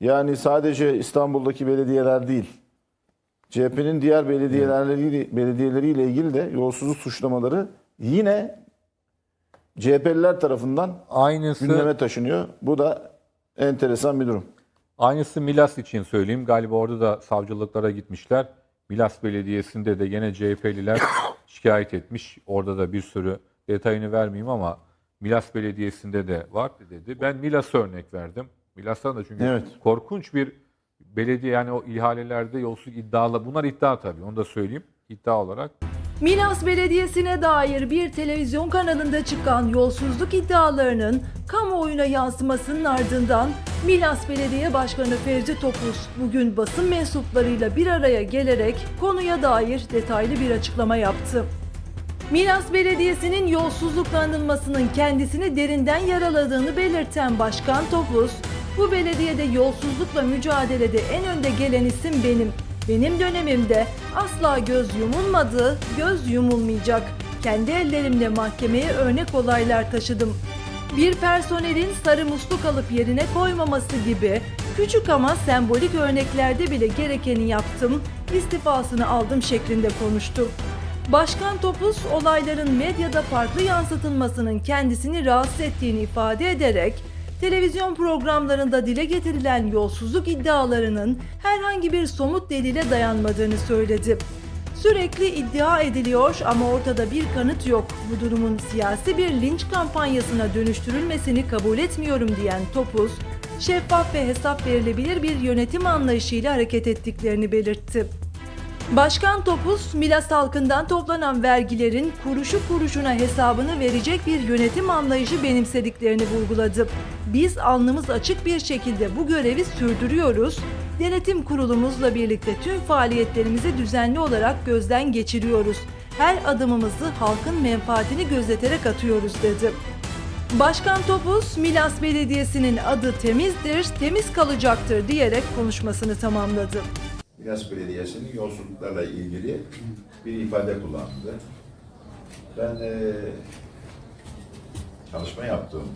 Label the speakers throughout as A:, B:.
A: Yani sadece İstanbul'daki belediyeler değil. CHP'nin diğer belediyelerle belediyeleriyle ilgili de yolsuzluk suçlamaları yine CHP'liler tarafından
B: Aynısı
A: gündeme taşınıyor. Bu da enteresan bir durum.
B: aynısı Milas için söyleyeyim. Galiba orada da savcılıklara gitmişler. Milas Belediyesi'nde de gene CHP'liler şikayet etmiş. Orada da bir sürü detayını vermeyeyim ama Milas Belediyesi'nde de var dedi. Ben Milas'a örnek verdim. Milas'tan da çünkü
A: Evet.
B: korkunç bir belediye yani o ihalelerde yolsuzluk iddialı. Bunlar iddia tabii onu da söyleyeyim. iddia olarak.
C: Milas Belediyesi'ne dair bir televizyon kanalında çıkan yolsuzluk iddialarının kamuoyuna yansımasının ardından Milas Belediye Başkanı Fevzi Topuz bugün basın mensuplarıyla bir araya gelerek konuya dair detaylı bir açıklama yaptı. Milas Belediyesi'nin yolsuzlukla anılmasının kendisini derinden yaraladığını belirten Başkan Topuz, bu belediyede yolsuzlukla mücadelede en önde gelen isim benim. Benim dönemimde asla göz yumulmadı, göz yumulmayacak. Kendi ellerimle mahkemeye örnek olaylar taşıdım. Bir personelin sarı musluk alıp yerine koymaması gibi küçük ama sembolik örneklerde bile gerekeni yaptım, istifasını aldım şeklinde konuştu. Başkan Topuz olayların medyada farklı yansıtılmasının kendisini rahatsız ettiğini ifade ederek televizyon programlarında dile getirilen yolsuzluk iddialarının herhangi bir somut delile dayanmadığını söyledi. Sürekli iddia ediliyor ama ortada bir kanıt yok. Bu durumun siyasi bir linç kampanyasına dönüştürülmesini kabul etmiyorum diyen Topuz, şeffaf ve hesap verilebilir bir yönetim anlayışıyla hareket ettiklerini belirtti. Başkan Topuz, Milas halkından toplanan vergilerin kuruşu kuruşuna hesabını verecek bir yönetim anlayışı benimsediklerini vurguladı. Biz alnımız açık bir şekilde bu görevi sürdürüyoruz. Denetim kurulumuzla birlikte tüm faaliyetlerimizi düzenli olarak gözden geçiriyoruz. Her adımımızı halkın menfaatini gözeterek atıyoruz dedi. Başkan Topuz, Milas Belediyesi'nin adı temizdir, temiz kalacaktır diyerek konuşmasını tamamladı.
D: Milas Belediyesi'nin yolsuzluklarla ilgili bir ifade kullandı. Ben eee, çalışma yaptığım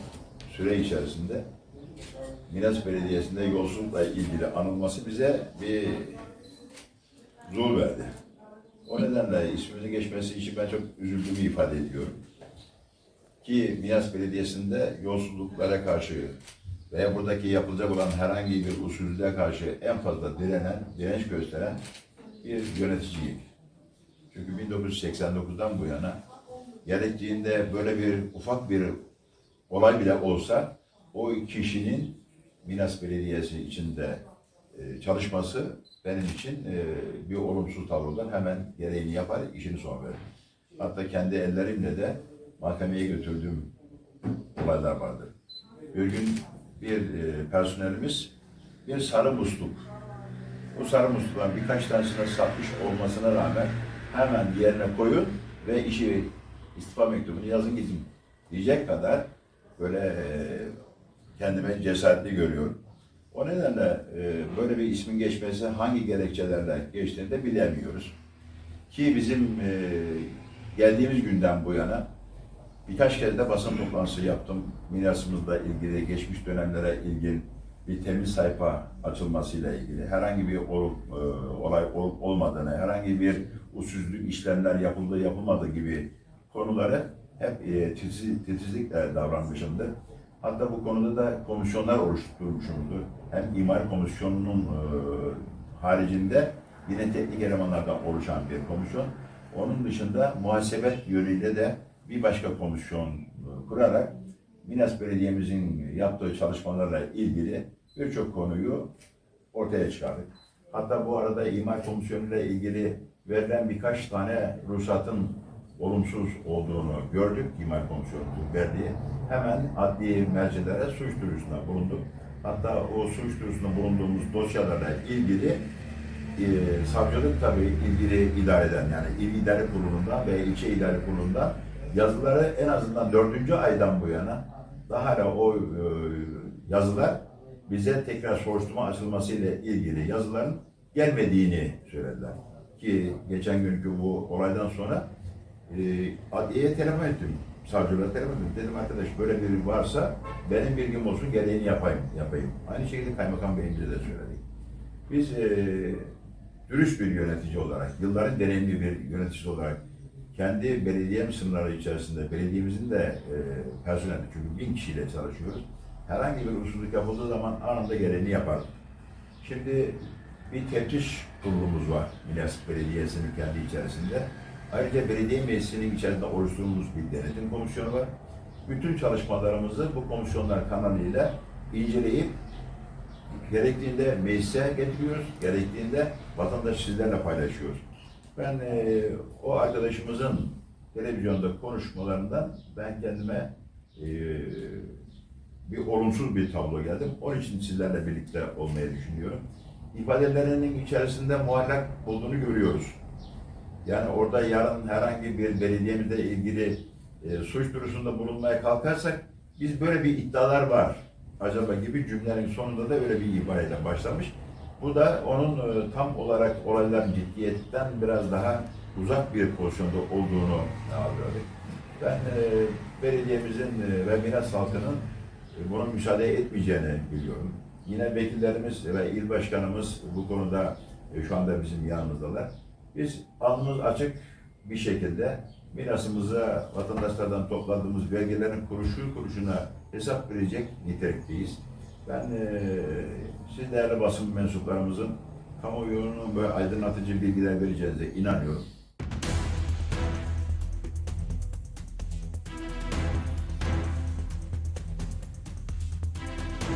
D: süre içerisinde Milas Belediyesi'nde yolsuzlukla ilgili anılması bize bir zor verdi. O nedenle ismimizin geçmesi için ben çok üzüldüğümü ifade ediyorum. Ki Milas Belediyesi'nde yolsuzluklara karşı veya buradaki yapılacak olan herhangi bir usulüne karşı en fazla direnen, direnç gösteren bir yöneticiyim. Çünkü 1989'dan bu yana gerektiğinde böyle bir ufak bir olay bile olsa o kişinin Minas Belediyesi içinde e, çalışması benim için e, bir olumsuz tablodan hemen gereğini yapar, işini son verir. Hatta kendi ellerimle de mahkemeye götürdüğüm olaylar vardır. Bir gün bir e, personelimiz bir sarı musluk. Bu sarı muslukların birkaç tanesine satmış olmasına rağmen hemen yerine koyun ve işi istifa mektubunu yazın gidin diyecek kadar böyle e, kendime cesaretli görüyorum. O nedenle e, böyle bir ismin geçmesi hangi gerekçelerle geçtiğini de bilemiyoruz. Ki bizim geldiğimiz günden bu yana birkaç kez de basın toplantısı yaptım. Milasımızla ilgili, geçmiş dönemlere ilgili bir temiz sayfa açılmasıyla ilgili herhangi bir olup, e, olay olup olmadığını, herhangi bir usulsüzlük işlemler yapıldığı yapılmadığı gibi konuları hep e, titiz, titizlikle davranmışımdır. Hatta bu konuda da komisyonlar oluşturmuşumdur. Hem imar komisyonunun e, haricinde yine teknik elemanlardan oluşan bir komisyon. Onun dışında muhasebet yönüyle de bir başka komisyon e, kurarak Minas Belediye'mizin yaptığı çalışmalarla ilgili birçok konuyu ortaya çıkardık. Hatta bu arada imar komisyonuyla ilgili verilen birkaç tane ruhsatın olumsuz olduğunu gördük imar komisyonunun verdiği. Hemen adli mercilere suç duyurusunda bulunduk. Hatta o suç duyurusunda bulunduğumuz dosyalarla ilgili e, savcılık tabii ilgili idare eden yani il idare kurulundan ve ilçe idare kurulundan yazıları en azından dördüncü aydan bu yana daha hala o e, yazılar bize tekrar soruşturma açılmasıyla ilgili yazıların gelmediğini söylediler. Ki geçen günkü bu olaydan sonra e, adliyeye telefon ettim. savcılara telefon ettim. Dedim arkadaş böyle biri varsa benim bilgim olsun gereğini yapayım. yapayım. Aynı şekilde kaymakam beyimize de söyledik. Biz eee dürüst bir yönetici olarak, yılların deneyimli bir yöneticisi olarak kendi belediyem sınırları içerisinde belediyemizin de e, personeli çünkü bin kişiyle çalışıyoruz. Herhangi bir usullük yapıldığı zaman anında gereğini yapar. Şimdi bir teftiş kurulumuz var Milas Belediyesi'nin kendi içerisinde. Ayrıca belediye meclisinin içerisinde oluşturduğumuz bir denetim komisyonu var. Bütün çalışmalarımızı bu komisyonlar kanalıyla inceleyip gerektiğinde meclise getiriyoruz, gerektiğinde vatandaş sizlerle paylaşıyoruz. Ben e, o arkadaşımızın televizyonda konuşmalarından ben kendime e, bir olumsuz bir tablo geldim. Onun için sizlerle birlikte olmayı düşünüyorum. İfadelerinin içerisinde muallak olduğunu görüyoruz. Yani orada yarın herhangi bir belediyemizle ilgili e, suç duyurusunda bulunmaya kalkarsak biz böyle bir iddialar var acaba gibi cümlenin sonunda da öyle bir ibareyle başlamış. Bu da onun e, tam olarak olayların ciddiyetten biraz daha uzak bir pozisyonda olduğunu algıladık. Ben e, belediyemizin e, ve Miras halkının buna müsaade etmeyeceğini biliyorum. Yine vekillerimiz ve il başkanımız bu konuda şu anda bizim yanımızdalar. Biz alnımız açık bir şekilde mirasımıza vatandaşlardan topladığımız vergilerin kuruşu kuruşuna hesap verecek nitelikteyiz. Ben siz değerli basın mensuplarımızın kamuoyunun böyle aydınlatıcı bilgiler vereceğinize inanıyorum.